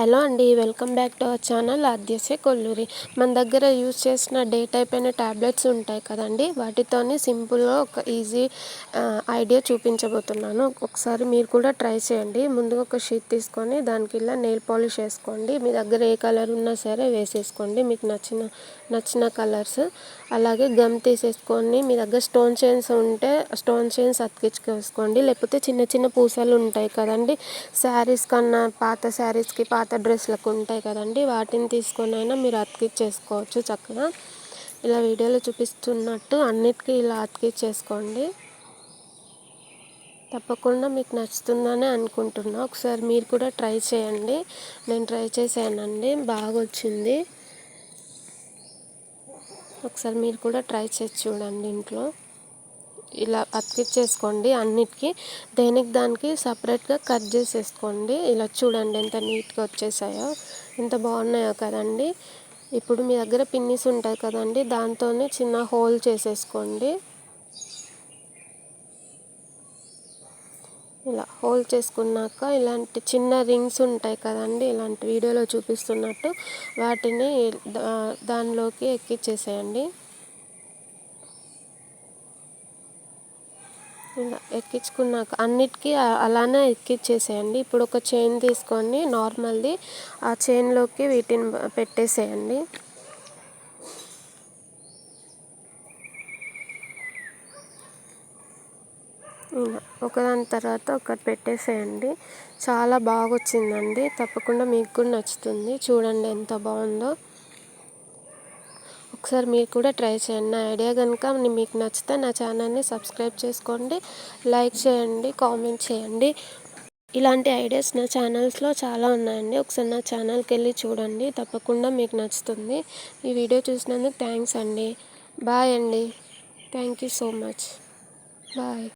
Hello అండి welcome back to our channel Aadyase Kolluri. మన దగ్గర యూజ్ చేసిన డే టైప్ అయిన ట్యాబ్లెట్స్ ఉంటాయి కదండి వాటితోని సింపుల్గా ఒక ఈజీ ఐడియా చూపించబోతున్నాను. ఒకసారి మీరు కూడా ట్రై చేయండి. ముందుగా ఒక షీట్ తీసుకొని దానికి ఇలా నెయిల్ పాలిష్ వేసుకోండి మీ దగ్గర ఏ కలర్ ఉన్నా సరే వేసేసుకోండి మీకు నచ్చిన నచ్చిన కలర్స్. అలాగే గమ్ తీసేసుకొని మీ దగ్గర స్టోన్ చైన్స్ ఉంటే స్టోన్ చైన్స్ అతికించుకోసుకోండి. లేకపోతే చిన్న చిన్న పూసలు ఉంటాయి కదండి శారీస్ కన్నా పాత శారీస్కి పాత డ్రెస్లకు ఉంటాయి కదండి వాటిని తీసుకొని అయినా మీరు అతికిచ్చేసుకోవచ్చు చక్కగా. ఇలా వీడియోలో చూపిస్తున్నట్టు అన్నిటికీ ఇలా అతికిచ్చేసుకోండి తప్పకుండా మీకు నచ్చుతుందని అనుకుంటున్నా. ఒకసారి మీరు కూడా ట్రై చేయండి. నేను ట్రై చేశానండి బాగా వచ్చింది. ఒకసారి మీరు కూడా ట్రై చేసి చూడండి ఇంట్లో. ఇలా అతికిచ్చేసుకోండి అన్నిటికీ. దేనికి దానికి సపరేట్గా కట్ చేసేసుకోండి. ఇలా చూడండి ఎంత నీట్గా వచ్చేసాయో. ఎంత బాగున్నాయో కదండి. ఇప్పుడు మీ దగ్గర పిన్నిస్ ఉంటాయి కదండి. దాంతోనే చిన్న హోల్ చేసేసుకోండి. ఇలా హోల్ చేసుకున్నాక ఇలాంటి చిన్న రింగ్స్ ఉంటాయి కదండి. ఇలాంటి వీడియోలో చూపిస్తున్నట్టు వాటిని దానిలోకి ఎక్కిచ్చేసేయండి. ఎక్కించుకున్నాక అన్నిటికీ అలానే ఎక్కించేసేయండి ఇప్పుడు ఒక చైన్ తీసుకొని నార్మల్ది ఆ చైన్లోకి వీటిని పెట్టేసేయండి. ఒకదాని తర్వాత ఒకటి పెట్టేసేయండి. చాలా బాగా వచ్చిందండి తప్పకుండా మీకు కూడా నచ్చుతుంది. చూడండి ఎంత బాగుందో. ఒకసారి మీరు కూడా ట్రై చేయండి. నా ఐడియా కనుక మీకు నచ్చితే నా ఛానల్ని సబ్స్క్రైబ్ చేసుకోండి. లైక్ చేయండి కామెంట్ చేయండి. ఇలాంటి ఐడియాస్ నా ఛానల్స్లో చాలా ఉన్నాయండి. ఒకసారి నా ఛానల్కి వెళ్ళి చూడండి. తప్పకుండా మీకు నచ్చుతుంది. ఈ వీడియో చూసినందుకు థ్యాంక్స్ అండి. బాయ్ అండి. Thank you so much. Bye.